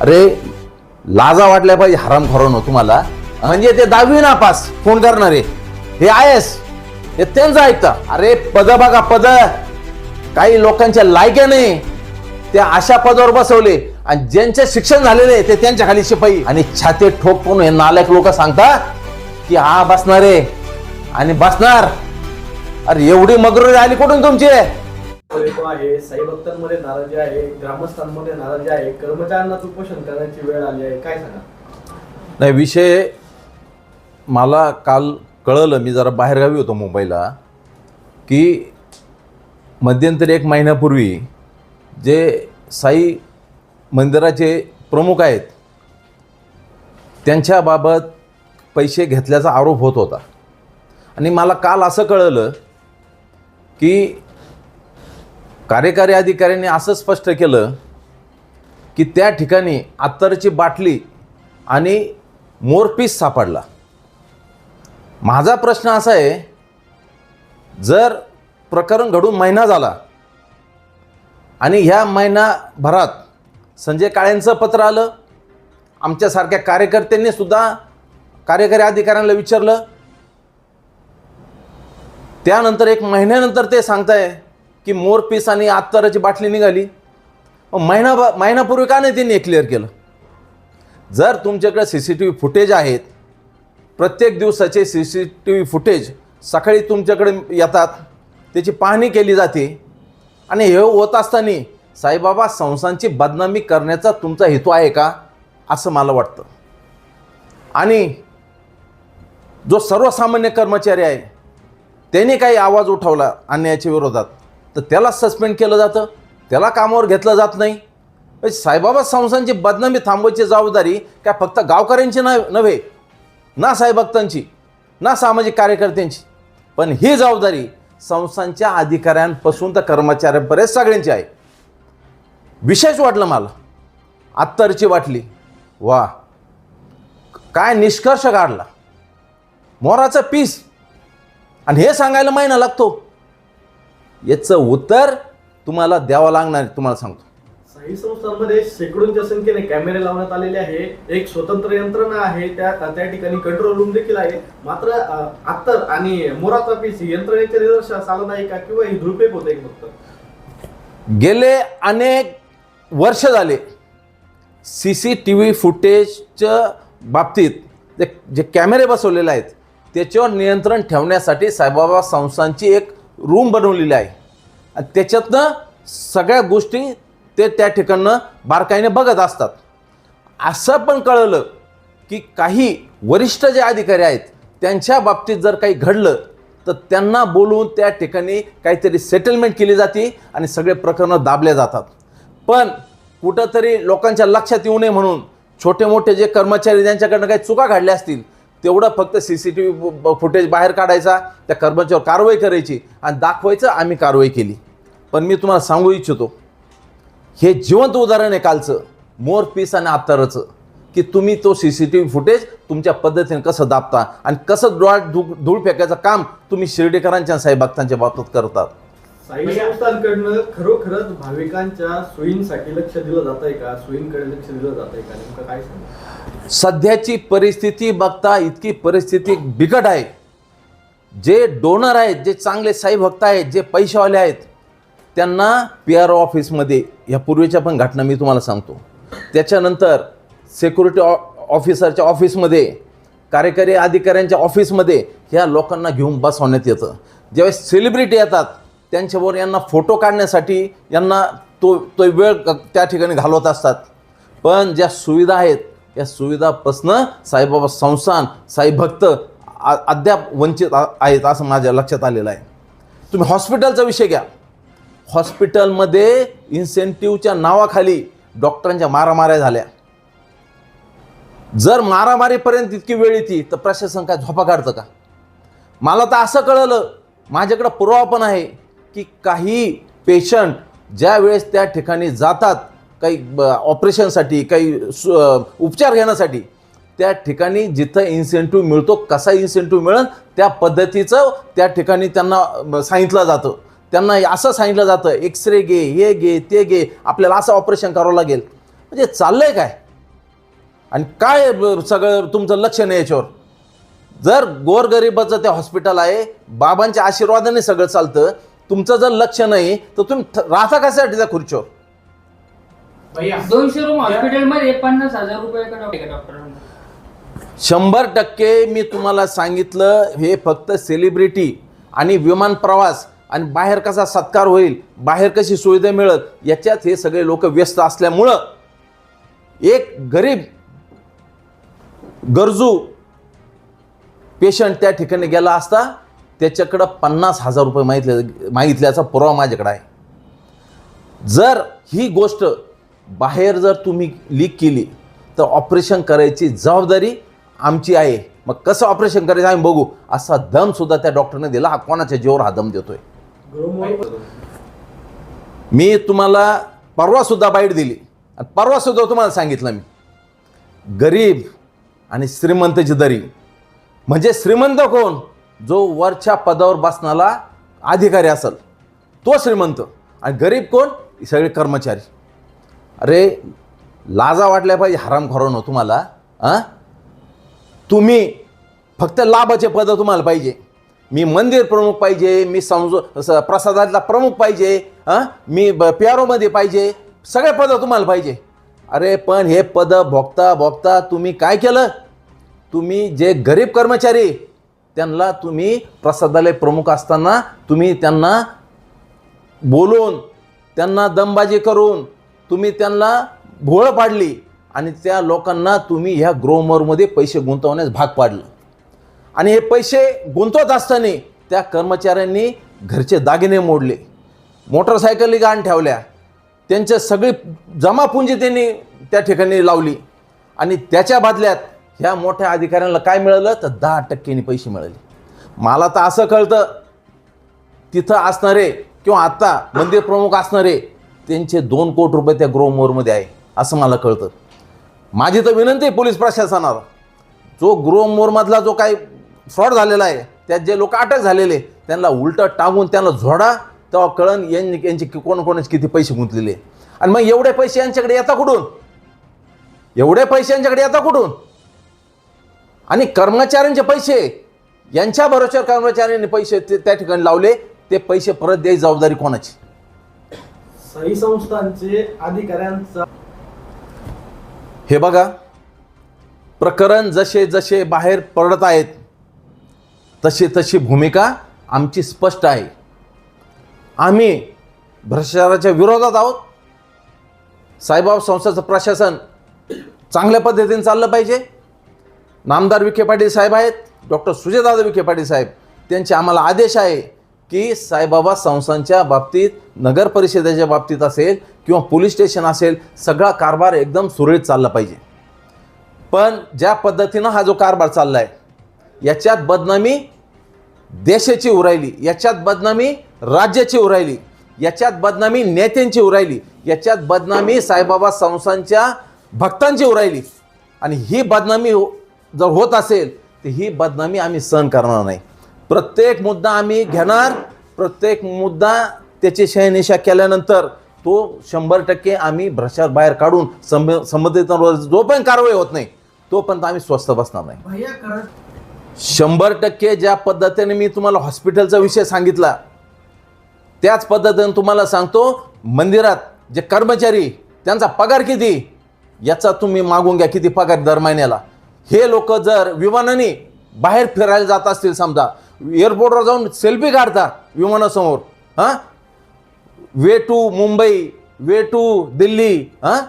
अरे लाजा वाटल्या पाहिजे हराम खरं तुम्हाला. म्हणजे ते दहावी नापास फोन करणारे. हे आहेस. हे त्यांचं ऐकतं. अरे पद बघा पद. काही लोकांच्या लायक्या नाही. ते अशा पदावर बसवले. आणि ज्यांचे शिक्षण झालेले ते त्यांच्या खाली शिपाई. आणि छाते ठोकून हे नालायक लोक सांगता की हा बसणार आहे. आणि बसणार. अरे एवढी मगरुरी आली कुठून तुमची? आहे आहे साई भक्तांमध्ये नाराजी आहे ग्रामस्थांमध्ये नाराजी आहे कर्मचाऱ्यांना उपोषण करण्याची वेळ आली आहे. काय सांगा? नाही विषय मला काल कळलं मी जरा बाहेरगावी होतो मुंबईला की मध्यंतरी एक महिन्यापूर्वी जे साई मंदिराचे प्रमुख आहेत त्यांच्याबाबत पैसे घेतल्याचा आरोप होत होता. आणि मला काल असं कळलं की कार्यकारी अधिकाऱ्यांनी असं स्पष्ट केलं की त्या ठिकाणी अत्तरची बाटली आणि मोरपीस सापडला. माझा प्रश्न असा आहे जर प्रकरण घडून महिना झाला आणि ह्या महिनाभरात संजय काळेंचं पत्र आलं आमच्यासारख्या कार्यकर्त्यांनी सुद्धा कार्यकारी अधिकाऱ्यांना विचारलं त्यानंतर एक महिन्यानंतर ते सांगताय की मोरपीस आणि आत्ताराची बाटली निघाली. मग महिना महिनापूर्वी का नाही त्यांनी क्लिअर केलं? जर तुमच्याकडे C C T V footage आहेत प्रत्येक दिवसाचे C C T V footage सकाळी तुमच्याकडे येतात त्याची पाहणी केली जाते आणि हे होत असताना साईबाबा संस्थांची बदनामी करण्याचा तुमचा हेतू आहे का? असं मला वाटतं. आणि जो सर्वसामान्य कर्मचारी आहे त्याने काही आवाज उठवला अन्यायाच्या विरोधात. तर त्याला सस्पेंड केलं जातं. त्याला कामावर घेतलं जात नाही. म्हणजे साईबाबा संस्थांची बदनामी थांबवायची जबाबदारी काय फक्त गावकऱ्यांची नाही नव्हे. ना साईभक्तांची ना सामाजिक कार्यकर्त्यांची. पण ही जबाबदारी संस्थांच्या अधिकाऱ्यांपासून तर कर्मचाऱ्यांपर्यंत सगळ्यांची आहे. विशेष वाटलं मला. अत्तरची वाटली. वा. काय निष्कर्ष काढला. मोराचं पीस. आणि हे सांगायला महिना लागतो. याचं उत्तर तुम्हाला द्यावं लागणार आहे, तुम्हाला सांगतो. साई संस्थांमध्ये शेकडोंच्या संख्येने कॅमेरे लावण्यात आलेले आहे. एक स्वतंत्र यंत्रणा आहे त्या त्या ठिकाणी कंट्रोल रूम देखील आहे. मात्र अ, अत्तर आणि मोराचा पीस ही यंत्रणेचे निदर्शनास आलं नाही का किंवा ही धुळपेक होत आहे फक्त? गेले अनेक वर्ष झाले सी सी टी व्ही फुटेजच्या बाबतीत जे जे कॅमेरे बसवलेले आहेत त्याच्यावर नियंत्रण ठेवण्यासाठी साईबाबा संस्थांची एक रूम बनवलेली आहे. आणि त्याच्यातनं सगळ्या गोष्टी ते त्या ठिकाणं बारकाईने बघत असतात. असं पण कळलं की काही वरिष्ठ जे अधिकारी आहेत त्यांच्या बाबतीत जर काही घडलं तर त्यांना बोलवून त्या ठिकाणी काहीतरी सेटलमेंट केली जाते आणि सगळे प्रकरणं दाबले जातात. पण कुठंतरी लोकांच्या लक्षात येऊ नये म्हणून छोटे मोठे जे कर्मचारी ज्यांच्याकडनं काही चुका घडल्या असतील तेवढं फक्त C C T V footage बाहेर काढायचा त्या कर्मचाऱ्यावर कारवाई करायची आणि दाखवायचं आम्ही कारवाई केली. पण मी तुम्हाला सांगू इच्छितो हे जिवंत उदाहरण आहे कालचं मोर पीस आणि आत्तारचं की तुम्ही तो C C T V footage तुमच्या पद्धतीने कसं दाबता आणि कसं डोळ्यात धूळ धूळ फेकायचं काम तुम्ही शिर्डीकरांच्या साईभक्तांच्या बाबतीत करतात. साई संस्थांकडनं खरोखरच भाविकांच्या सोयींसाठी लक्ष दिलं जात आहे का? सोयींकडे लक्ष दिलं जात आहे का? नेमकं काय सांगा? सध्याची परिस्थिती बघता इतकी परिस्थिती बिकट आहे. जे डोनर आहेत जे चांगले साई भक्त आहेत जे पैशावाले आहेत त्यांना पी आर ऑफिसमध्ये ह्या पूर्वीच्या पण घटना मी तुम्हाला सांगतो. त्याच्यानंतर सेक्युरिटी ऑ ऑफिसरच्या ऑफिसमध्ये कार्यकारी अधिकाऱ्यांच्या ऑफिसमध्ये ह्या लोकांना घेऊन बसवण्यात येतं. ज्यावेळेस सेलिब्रिटी येतात त्यांच्याबरोबर यांना फोटो काढण्यासाठी यांना तो तो वेळ त्या ठिकाणी घालवत असतात. पण ज्या सुविधा आहेत या सुविधापासनं साईबाबा संस्थान साई भक्त अद्याप वंचित आ- आहेत असं माझ्या लक्षात आलेलं आहे. तुम्ही हॉस्पिटलचा विषय घ्या. हॉस्पिटलमध्ये इन्सेंटिव्हच्या नावाखाली डॉक्टरांच्या मारामाऱ्या झाल्या. जर मारामारीपर्यंत इतकी वेळ येते तर प्रशासन काय झोपा काढतं का? मला तर असं कळलं माझ्याकडं पुरावा पण आहे. की काही पेशंट ज्या वेळेस त्या ठिकाणी जातात काही ऑपरेशनसाठी काही सु उपचार घेण्यासाठी त्या ठिकाणी जिथं इन्सेंटिव्ह मिळतो कसा इन्सेंटिव्ह मिळेल त्या पद्धतीचं त्या ठिकाणी त्यांना सांगितलं जातं. त्यांना असं सांगितलं जातं एक्सरे घे हे घे ते घे आपल्याला असं ऑपरेशन करावं लागेल. म्हणजे चाललंय काय? आणि काय सगळं तुमचं लक्ष नाही याच्यावर. जर गोरगरिबाचं ते हॉस्पिटल आहे बाबांच्या आशीर्वादाने सगळं चालतं तुमचं जर लक्ष नाही तर तुम्ही राहता कशासाठी त्या खुर्चीवर? दोनशे रूम हॉस्पिटलमध्ये पन्नास हजार रुपये डॉक्टर शंभर टक्के मी तुम्हाला सांगितलं हे फक्त सेलिब्रिटी आणि विमान प्रवास आणि बाहेर कसा सत्कार होईल बाहेर कशी सुविधा मिळत याच्यात हे सगळे लोक व्यस्त असल्यामुळं एक गरीब गरजू पेशंट त्या ठिकाणी गेला असता त्याच्याकडं पन्नास हजार रुपये मागितले मागितल्याचा पुरावा माझ्याकडे आहे. जर ही गोष्ट बाहेर जर तुम्ही लीक केली तर ऑपरेशन करायची जबाबदारी आमची आहे. मग कसं ऑपरेशन करायचं आम्ही बघू. असा दम सुद्धा त्या डॉक्टरने दिला. हा कोणाच्या जीवावर हा दम देतोय? मी तुम्हाला परवा सुद्धा बाईट दिली. आणि परवा सुद्धा तुम्हाला सांगितलं मी. गरीब आणि श्रीमंतची दरी म्हणजे श्रीमंत कोण? जो वरच्या पदावर बसणारा अधिकारी असेल तो श्रीमंत. आणि गरीब कोण? सगळे कर्मचारी. अरे लाजा वाटल्या पाहिजे हरामखोरानो तुम्हाला हां तुम्ही फक्त लाभाचे पद तुम्हाला पाहिजे. मी मंदिर प्रमुख पाहिजे मी समजू स- प्रसादातला प्रमुख पाहिजे हां मी ब प्यारोमध्ये पाहिजे सगळे पदं तुम्हाला पाहिजे. अरे पण हे पदं भोगता भोगता तुम्ही काय केलं? तुम्ही जे गरीब कर्मचारी त्यांना तुम्ही प्रसादालय प्रमुख असताना तुम्ही त्यांना बोलून त्यांना दमबाजी करून तुम्ही त्यांना भोळ पाडली आणि त्या लोकांना तुम्ही ह्या ग्रोमरमध्ये पैसे गुंतवण्यास भाग पाडलं. आणि हे पैसे गुंतवत असताना त्या कर्मचाऱ्यांनी घरचे दागिने मोडले मोटरसायकली गाण ठेवल्या त्यांच्या सगळी जमापुंजी त्यांनी त्या ठिकाणी लावली आणि त्याच्या बदल्यात ह्या मोठ्या अधिकाऱ्यांना काय मिळालं? तर दहा टक्क्यांनी पैसे मिळाले. मला तर असं कळतं तिथं असणारे किंवा आत्ता मंदिर प्रमुख असणारे त्यांचे दोन कोटी रुपये त्या गृहमोरमध्ये आहे असं मला कळतं. माझी तर विनंती आहे पोलीस प्रशासनाला. जो गृहमोरमधला जो काही फ्रॉड झालेला आहे त्यात जे लोक अटक झालेले त्यांना उलटं टांगून त्यांना झोडा तेव्हा कळण यांनी यांचे कि- कोण कोणाचे किती पैसे गुंतलेले. आणि मग एवढे पैसे यांच्याकडे येता कुठून? एवढे पैसे यांच्याकडे येता कुठून? आणि कर्मचाऱ्यांचे पैसे यांच्या भरोश्यावर कर्मचाऱ्यांनी पैसे ते त्या ठिकाणी लावले ते पैसे परत द्यायची जबाबदारी कोणाची? सही संस्थांचे अधिकाऱ्यांचा हे बघा प्रकरण जसे जसे बाहेर पडत आहेत तशी तशी भूमिका आमची स्पष्ट आहे. आम्ही भ्रष्टाचाराच्या विरोधात आहोत. साईबाब संस्थाचं प्रशासन चांगल्या पद्धतीने चाललं पाहिजे. नामदार विखे पाटील साहेब आहेत. डॉक्टर सुजयदादा विखे पाटील साहेब त्यांचे आम्हाला आदेश आहे की साईबाबा संस्थांच्या बाबतीत नगर परिषदेच्या बाबतीत असेल किंवा पोलीस स्टेशन असेल सगळा कारभार एकदम सुरळीत चालला पाहिजे. पण ज्या पद्धतीनं हा जो कारभार चालला आहे याच्यात बदनामी देशाची उरायली याच्यात बदनामी राज्याची उरायली याच्यात बदनामी नेत्यांची उरायली याच्यात बदनामी साईबाबा संस्थांच्या भक्तांची उरायली आणि ही बदनामी हो- जर होत असेल तर ही बदनामी आम्ही सहन करणार नाही. प्रत्येक मुद्दा आम्ही घेणार प्रत्येक मुद्दा त्याची शहनिशा केल्यानंतर तो शंभर टक्के आम्ही भ्रष्टाचार बाहेर काढून संब संबंधितांवर जोपर्यंत कारवाई होत नाही तोपर्यंत आम्ही स्वस्थ बसणार नाही. शंभर टक्के ज्या पद्धतीने मी तुम्हाला हॉस्पिटलचा विषय सांगितला त्याच पद्धतीने तुम्हाला सांगतो मंदिरात जे कर्मचारी त्यांचा पगार किती याचा तुम्ही मागून घ्या किती पगार दर महिन्याला. हे लोक जर विमानाने बाहेर फिरायला जात असतील समजा एअरपोर्टवर जाऊन सेल्फी काढतात विमानासमोर हां? Way to Mumbai way to Delhi हां?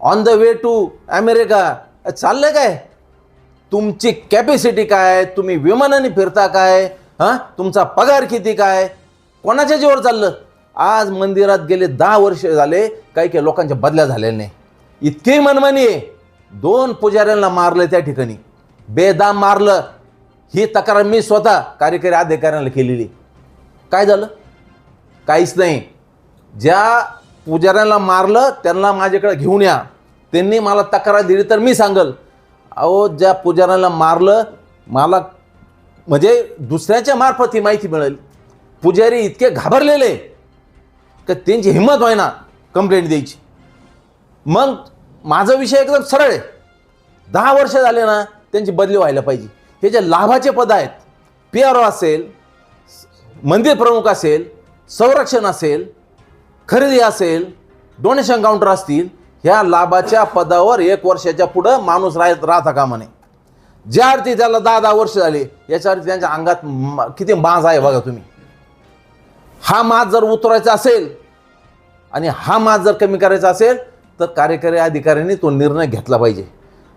On the way to America चाललंय काय? तुमची कॅपॅसिटी काय? तुम्ही विमानाने फिरता काय? हां? तुमचा पगार किती काय? कोणाच्या जीवर चाललं? आज मंदिरात गेले दहा वर्ष झाले काही काही लोकांच्या बदल्या झालेल्या नाही. इतकी मनमानी आहे. दोन पुजाऱ्यांना मारलं त्या ठिकाणी. बेदाम मारलं. ही तक्रार मी स्वतः कार्यकारी अधिकाऱ्यांना केलेली. काय झालं? काहीच नाही. ज्या पुजाऱ्यांना मारलं त्यांना माझ्याकडे घेऊन या. त्यांनी मला तक्रार दिली तर मी सांगल. अहो ज्या पुजाऱ्यांना मारलं मला म्हणजे दुसऱ्याच्या मार्फत ही माहिती मिळेल. पुजारी इतके घाबरलेले का त्यांची हिंमत होईना कंप्लेंट द्यायची. मग माझा विषय एकदम सरळ आहे. दहा वर्ष झाले ना त्यांची बदली व्हायला पाहिजे. हे जे लाभाचे पद आहेत पी आर ओ असेल मंदिर प्रमुख असेल संरक्षण असेल खरेदी असेल डोनेशन काउंटर असतील ह्या लाभाच्या पदावर एक वर्षाच्या पुढं माणूस राहत राहता कामा नये. ज्या अर्थी त्याला दहा दहा वर्ष झाले याच्या अर्थी त्यांच्या अंगात किती माज आहे बघा तुम्ही. हा माज जर उतरायचा असेल आणि हा माज जर कमी करायचा असेल तर कार्यकारी अधिकाऱ्यांनी तो निर्णय घेतला पाहिजे.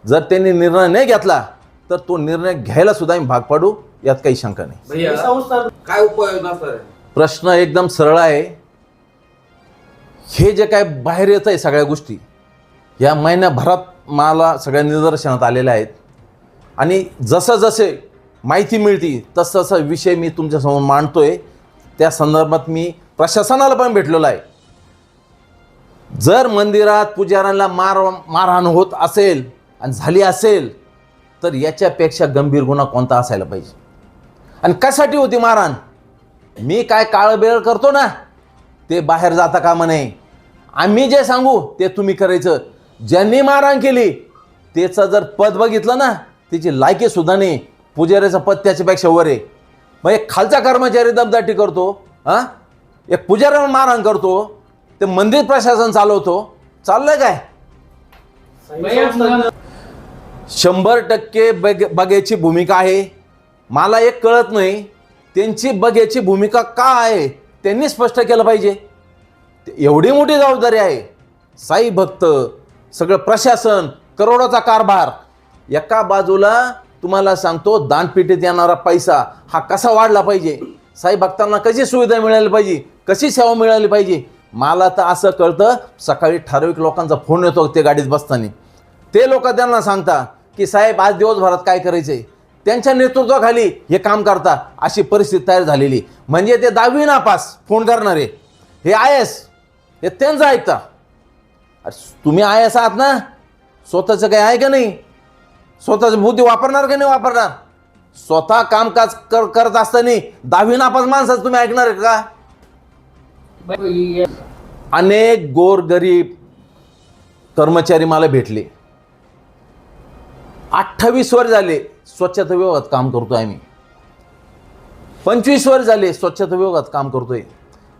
जर त्यांनी निर्णय नाही घेतला तर तो निर्णय घ्यायला सुद्धा आम्ही भाग पाडू यात काही शंका नाही. भैया काय उपाययोजना असणार आहे? प्रश्न एकदम सरळ आहे. हे जे काय बाहेर येत आहे सगळ्या गोष्टी या महिन्याभरात मला सगळ्या निदर्शनात आलेल्या आहेत. आणि जसं जसे माहिती मिळती तसं तसं विषय मी तुमच्यासमोर मांडतोय. त्या संदर्भात मी प्रशासनाला पण भेटलेलो आहे. जर मंदिरात पुजाऱ्यांना मार मारहाण होत असेल आणि झाली असेल तर याच्यापेक्षा गंभीर गुन्हा कोणता असायला पाहिजे? आणि कशासाठी होती मारहाण? मी काय काळबेळ करतो ना ते बाहेर जाता का नये. आम्ही जे सांगू ते तुम्ही करायचं. ज्यांनी मारहाण केली त्याचं जर पद बघितलं ना त्याची लायकी सुद्धा नाही. पुजाऱ्याचं पद त्याच्यापेक्षा वर आहे. मग एक खालचा कर्मचारी दमदाटी करतो हां? एक पुजाऱ्यावर मारहाण करतो ते मंदिर प्रशासन चालवतो. चाललंय काय? शंभर टक्के बग बगेची भूमिका आहे. मला एक कळत नाही त्यांची बगेची भूमिका का आहे त्यांनी स्पष्ट केलं पाहिजे. एवढी मोठी जबाबदारी आहे. साई भक्त सगळं प्रशासन करोडोचा कारभार. एका बाजूला तुम्हाला सांगतो दानपेटीत येणारा पैसा हा कसा वाढला पाहिजे. साई भक्तांना कशी सुविधा मिळाली पाहिजे कशी सेवा मिळाली पाहिजे मला तर असं कळतं सकाळी ठराविक लोकांचा फोन येतो ते गाडीत बसताना. ते लोक त्यांना सांगता की साहेब आज दिवसभरात काय करायचंय? त्यांच्या नेतृत्वाखाली हे काम करता अशी परिस्थिती तयार झालेली. म्हणजे ते दहावी नापास फोन करणारे. हे आय एस हे त्यांचं ऐकता. अरे तुम्ही आय एस आहात ना? स्वतःचं काही आहे का नाही? स्वतःची बुद्धी वापरणार का नाही वापरणार? स्वतः कामकाज कर करत असताना दहावी नापास माणसाचं तुम्ही ऐकणार आहे का? अनेक गोरगरीब कर्मचारी मला भेटले. अठ्ठावीस वर झाले स्वच्छता विभागात काम करतोय आम्ही. पंचवीस वर झाले स्वच्छता विभागात काम करतोय.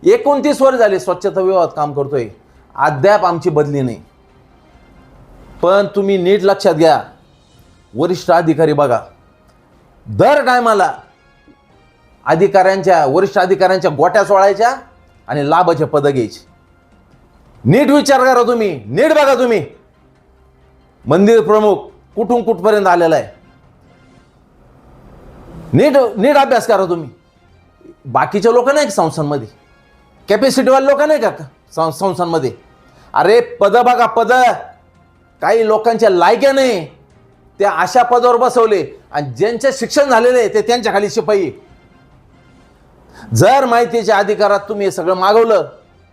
एकोणतीस वर झाले स्वच्छता विभागात काम करतोय. अद्याप आमची बदली नाही. पण तुम्ही नीट लक्षात घ्या. वरिष्ठ अधिकारी बघा. दर टायमाला अधिकाऱ्यांच्या वरिष्ठ अधिकाऱ्यांच्या गोट्या सोडायच्या आणि लाभाचे पदं घ्यायची. नीट विचार करा तुम्ही. नीट बघा तुम्ही. मंदिर प्रमुख कुठून कुठपर्यंत आलेला आहे? नीट नीट अभ्यास करा तुम्ही. बाकीच्या लोक नाही का संस्थांमध्ये? कॅपॅसिटीवाले लोक नाही का संस्थांमध्ये? अरे पद बघा पद. काही लोकांच्या लायक्या नाही. त्या अशा पदावर बसवले. आणि ज्यांचे शिक्षण झालेले आहे ते त्यांच्या खाली शिपाई जर माहितीच्या अधिकारात तुम्ही हे सगळं मागवलं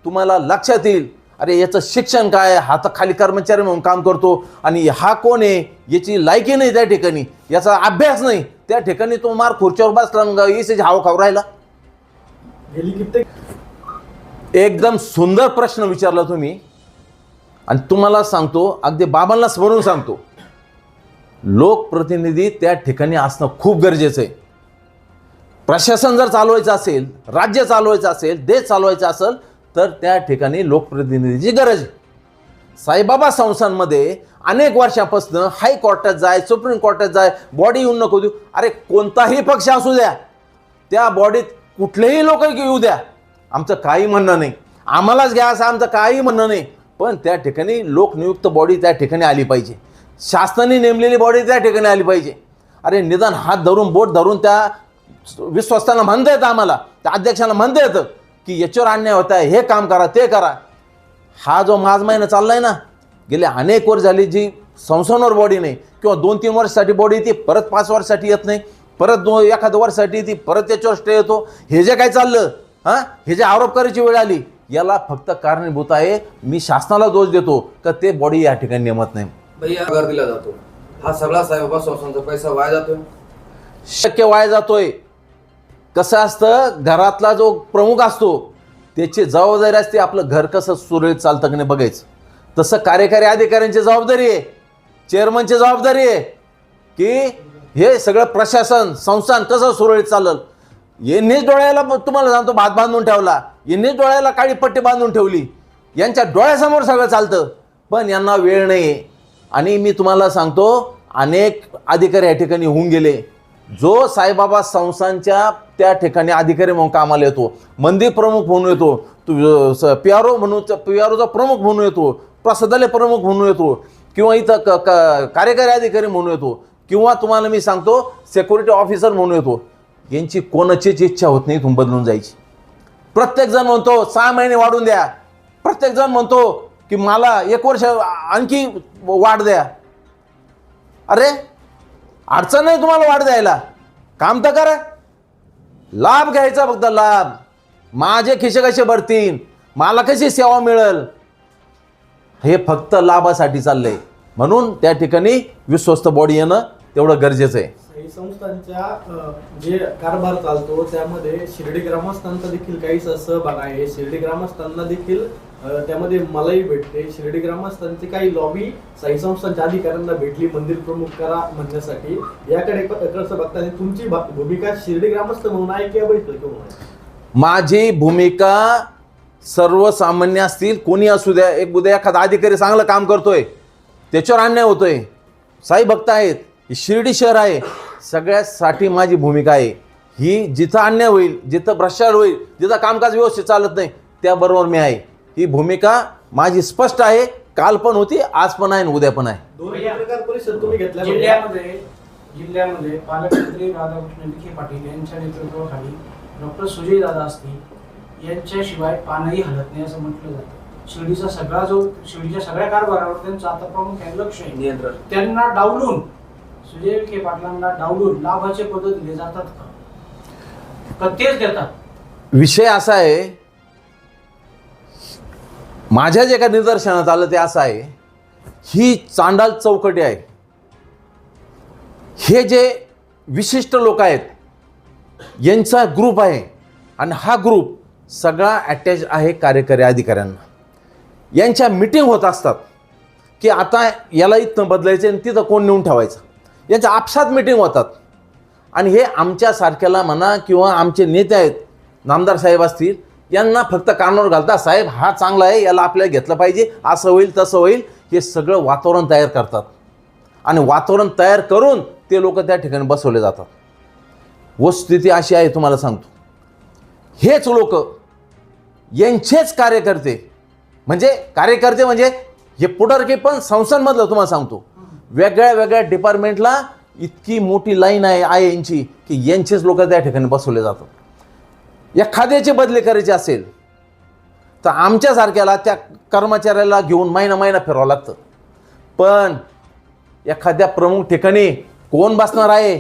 तुम्हाला लक्षात येईल अरे याचं शिक्षण काय हा तर खाली कर्मचारी म्हणून काम करतो आणि हा कोण आहे? याची लायकी नाही त्या ठिकाणी. याचा अभ्यास नाही. त्या ठिकाणी तो मार खुर्च्यावर बसला मग हाव खाऊ राहिला. एकदम सुंदर प्रश्न विचारला तुम्ही. आणि तुम्हाला सांगतो अगदी बाबांना स्मरून सांगतो. लोकप्रतिनिधी त्या ठिकाणी असणं खूप गरजेचं आहे. प्रशासन जर चालवायचं असेल राज्य चालवायचं असेल देश चालवायचा असेल तर त्या ठिकाणी लोकप्रतिनिधीची गरज आहे. साईबाबा संस्थांमध्ये अनेक वर्षापासून हायकोर्टात जाय सुप्रीम कोर्टात जाय बॉडी येऊन नको देऊ. अरे कोणताही पक्ष असू द्या. त्या बॉडीत कुठलेही लोक येऊ द्या. आमचं काही म्हणणं नाही. आम्हालाच घ्या असं आमचं काही म्हणणं नाही. पण त्या ठिकाणी लोकनियुक्त बॉडी त्या ठिकाणी आली पाहिजे. शासनाने नेमलेली बॉडी त्या ठिकाणी आली पाहिजे. अरे निदान हात धरून बोट धरून त्या विश्वस्तांना म्हणता येतं आम्हाला. त्या अध्यक्षांना म्हणता येतं की याच्यावर अन्याय होत आहे हे काम करा ते करा. हा जो माज महिना चाललाय ना गेले अनेक वर्ष झाली जी संस्थांवर बॉडी नाही किंवा दोन तीन वर्षासाठी बॉडी येते परत पाच वर्षासाठी येत नाही परत दो एखाद्या वर्षासाठी येते परत त्याच्यावर स्टे येतो. हे जे काय चाललं हां? हे जे आरोप करायची वेळ आली याला फक्त कारणीभूत आहे मी शासनाला दोष देतो का ते बॉडी या ठिकाणी नेमत नाही. दिला जातो. हा सगळा साहेबाबा संस्थांचा पैसा वाया जातो शक्य वाया जातोय. कसं असतं घरातला जो प्रमुख असतो त्याची जबाबदारी असते आपलं घर कसं सुरळीत चालतं की नाही बघायचं. तसं कार्यकारी अधिकाऱ्यांची जबाबदारी आहे चेअरमनची जबाबदारी आहे की हे सगळं प्रशासन संस्थान कसं सुरळीत चालल. यांनीच डोळ्याला तुम्हाला सांगतो भात बांधून ठेवला. यांनीच डोळ्याला काळी पट्टी बांधून ठेवली. यांच्या डोळ्यासमोर सगळं चालतं. पण यांना वेळ नाही आणि मी तुम्हाला सांगतो अनेक अधिकारी या ठिकाणी होऊन गेले. जो साईबाबा संस्थांच्या त्या ठिकाणी अधिकारी म्हणून कामाला येतो मंदिर प्रमुख म्हणून येतो तू पी आर ओ म्हणून पी आर ओचा प्रमुख म्हणून येतो प्रसादालय प्रमुख म्हणून येतो किंवा इथं क क कार्यकारी अधिकारी म्हणून येतो किंवा तुम्हाला मी सांगतो सेक्युरिटी ऑफिसर म्हणून येतो यांची कोणाचीच इच्छा होत नाही इथून बदलून जायची. प्रत्येकजण म्हणतो सहा महिने वाढून द्या. प्रत्येकजण म्हणतो की मला एक वर्ष आणखी वाढ द्या. अरे अडचण नाही तुम्हाला वाढ द्यायला. काम तर करा. लाभ घ्यायचा फक्त लाभ. माझे खिसे कसे भरतील? मला कशी सेवा मिळेल? हे फक्त लाभासाठी चाललंय. म्हणून त्या ठिकाणी विश्वस्त बॉडी येणं तेवढं गरजेचं आहे. संस्थांच्या जे कारभार चालतो त्यामध्ये शिर्डी ग्रामस्थांचा देखील काही सहभाग आहे. शिर्डी ग्रामस्थांना देखील त्यामध्ये मलाही भेटते. शिर्डी ग्रामस्थांची काही लॉबी साई संस्थांच्या अधिकाऱ्यांना भेटली मंदिर प्रमुख करा म्हणण्यासाठी. याकडे कसं बघता तुमची भूमिका शिर्डी ग्रामस्थ म्हणून आहे किंवा बैठक म्हणून आहे माझी भूमिका सर्वसामान्य असतील कोणी असू द्या एक उद्या एखादा अधिकारी चांगलं काम करतोय त्याच्यावर अन्याय होतोय. साई भक्त आहेत शिर्डी शहर आहे. सगळ्यासाठी माझी भूमिका आहे. ही जिथं अन्याय होईल जिथं भ्रष्टाचार होईल जिथं कामकाज व्यवस्थित चालत नाही त्याबरोबर मी आहे. ही भूमिका माझी स्पष्ट आहे काल पण होती आज पण आहे आणि उद्या पण आहे. घेतल्या जिल्ह्यामध्ये जिल्ह्यामध्ये पालकमंत्री राधाकृष्ण विखे पाटील यांच्या नेतृत्वाखाली डॉक्टर सुजय दादा असतील यांच्याशिवाय पानही हलत नाही असं म्हटलं जातं. शिर्डीचा सगळा जो शिर्डीच्या सगळ्या कारभारावर त्यांचं आता प्रामुख्याने लक्ष आहे. नियंत्रण. त्यांना डावलून सुजय विखे पाटलांना डावलून लाभाचे पद दिले जातात का? का तेच देतात. विषय असा आहे माझ्या जे काय निदर्शनात आलं ते असं आहे. ही चांडाल चौकटी आहे. हे जे विशिष्ट लोक आहेत यांचा ग्रुप आहे. आणि हा ग्रुप सगळा अटॅच आहे कार्यकारी अधिकाऱ्यांना. यांच्या मिटिंग होत असतात की आता याला इथनं बदलायचं आणि तिथं कोण नेऊन ठेवायचं. यांच्या आपसात मिटिंग होतात. आणि हे आमच्यासारख्याला म्हणा किंवा आमचे नेते आहेत नामदार साहेब असतील यांना फक्त कानावर घालता साहेब हा चांगला आहे याला आपल्याला घेतलं पाहिजे असं होईल तसं होईल. हे सगळं वातावरण तयार करतात. आणि वातावरण तयार करून ते लोक त्या ठिकाणी बसवले जातात. वस्तुस्थिती अशी आहे तुम्हाला सांगतो. हेच लोक यांचेच कार्यकर्ते म्हणजे कार्यकर्ते म्हणजे हे पुढारकी पण संस्थांमधलं तुम्हाला सांगतो. वेगळ्या वेगळ्या डिपार्टमेंटला इतकी मोठी लाईन आहे आहे यांची की यांचेच लोक त्या ठिकाणी बसवले जातात. एखाद्याचे बदले करायचे असेल तर आमच्यासारख्याला त्या कर्मचाऱ्याला घेऊन महिना महिना फिरावं लागतं. पण एखाद्या प्रमुख ठिकाणी कोण बसणार आहे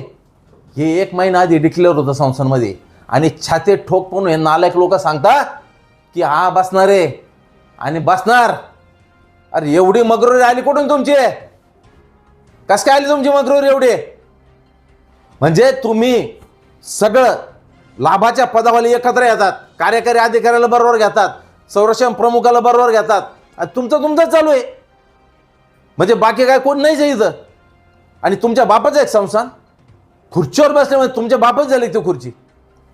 हे एक महिना आधी डिक्लेअर होतं संस्थांमध्ये. आणि छाते ठोक पण हे नालायक लोक सांगतात की हा बसणार आहे. आणि बसणार. अरे एवढी मगरुरी आली कुठून तुमची? कस काय आली तुमची मगरुरी एवढी? म्हणजे तुम्ही सगळं लाभाच्या पदावाले एकत्र येतात. कार्यकारी अधिकाऱ्याला बरोबर घेतात. संरक्षण प्रमुखाला बरोबर घेतात. आणि तुमचं तुमचं चालू आहे. म्हणजे बाकी काय कोण नाही आहे इथं. आणि तुमच्या बापाचं एक संस्थान. खुर्चीवर बसल्यामुळे तुमच्या बापच झाली ती खुर्ची.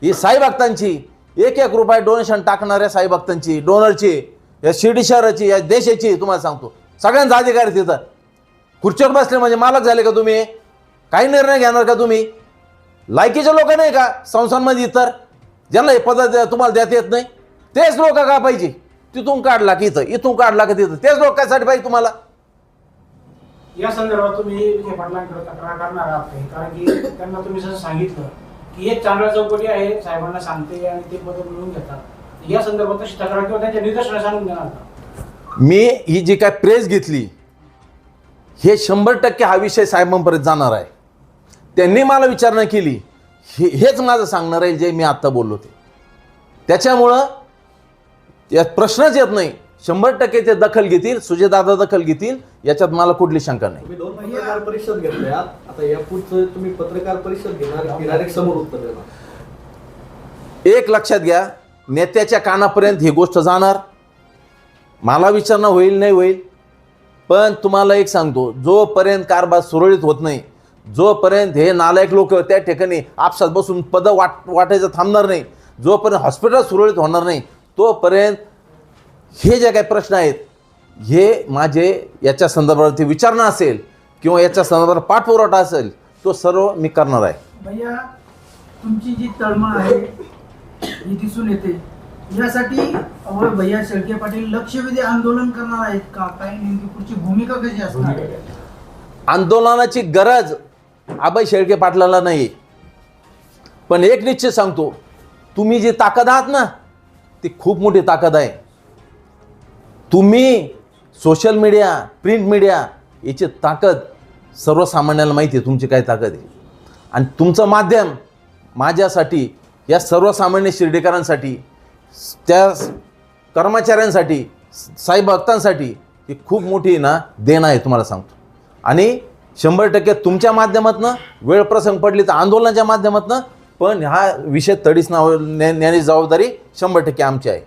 ही साईभक्तांची एक एक रुपये डोनेशन टाकणाऱ्या साईभक्तांची डोनरची या शिर्डी शहराची या देशाची तुम्हाला सांगतो. सगळ्यांचा अधिकार आहे तिथं. खुर्चीवर बसले म्हणजे मालक झाले का तुम्ही? काही निर्णय घेणार का तुम्ही? लायकीचे लोक नाही का? संस्थांमध्ये इतर. ज्यांना हे पद तुम्हाला देता येत नाही. तेच लोक का पाहिजे? तिथून काढला की इथं इथून काढला का तिथं. तेच लोक कायसाठी पाहिजे तुम्हाला? या संदर्भात तुम्ही विखे पाटलांकडे तक्रार करणार आहात काही? कारण की त्यांना तुम्ही जसं सांगितलं की एक चांगला चौकटी आहे साहेबांना सांगते आणि ते पद मिळवून घेतात या संदर्भात तशी तक्रार किंवा त्यांच्या निदर्शनास सांगून देणार मी ही जी काय प्रेस घेतली हे शंभर टक्के हा विषय साहेबांपर्यंत जाणार आहे. त्यांनी मला विचारणा केली. हे हेच माझं सांगणार आहे जे मी आत्ता बोललो ते. त्याच्यामुळं यात प्रश्नच येत नाही. शंभर टक्के ते दखल घेतील सुजयदादा दखल घेतील याच्यात मला कुठली शंका नाही. तुम्ही दोन पत्रकार परिषद घेतल्या. आता या पुढचं तुम्ही पत्रकार परिषद घेणार की डायरेक्ट समोर उत्तर देणार? एक लक्षात घ्या नेत्याच्या कानापर्यंत ही गोष्ट जाणार. मला विचारणा होईल नाही होईल. पण तुम्हाला एक सांगतो जोपर्यंत कारभार सुरळीत होत नाही जोपर्यंत हे नालायक लोक त्या ठिकाणी आपसात बसून पदं वाट वाटायचं थांबणार नाही जोपर्यंत हॉस्पिटल सुरळीत होणार नाही तोपर्यंत हे जे काही प्रश्न आहेत हे माझे याच्या संदर्भावरती विचारणा असेल किंवा याच्या संदर्भात पाठपुरवठा असेल तो सर्व मी करणार आहे. भैया तुमची जी तळमळ आहे ही दिसून येते. यासाठी भैया शेळके पाटील लक्षवेधी आंदोलन करणार आहेत का? काय नेमकी पुढची भूमिका कशी असणार? आंदोलनाची गरज आबाई शेळके पाटलाला नाही. पण एक निश्चित सांगतो तुम्ही जी ताकद आहात ना ती खूप मोठी ताकद आहे. तुम्ही सोशल मीडिया प्रिंट मीडिया याची ताकद सर्वसामान्याला माहिती आहे तुमची काय ताकद आहे. आणि तुमचं माध्यम माझ्यासाठी या सर्वसामान्य शिर्डीकरांसाठी त्या कर्मचाऱ्यांसाठी साई भक्तांसाठी ही खूप मोठी ना देण आहे तुम्हाला सांगतो. आणि शंभर टक्के तुमच्या माध्यमातनं वेळ प्रसंग पडली तर आंदोलनाच्या माध्यमातनं पण हा विषय तडीच नाव ने- नेण्याची जबाबदारी शंभर टक्के आमची आहे.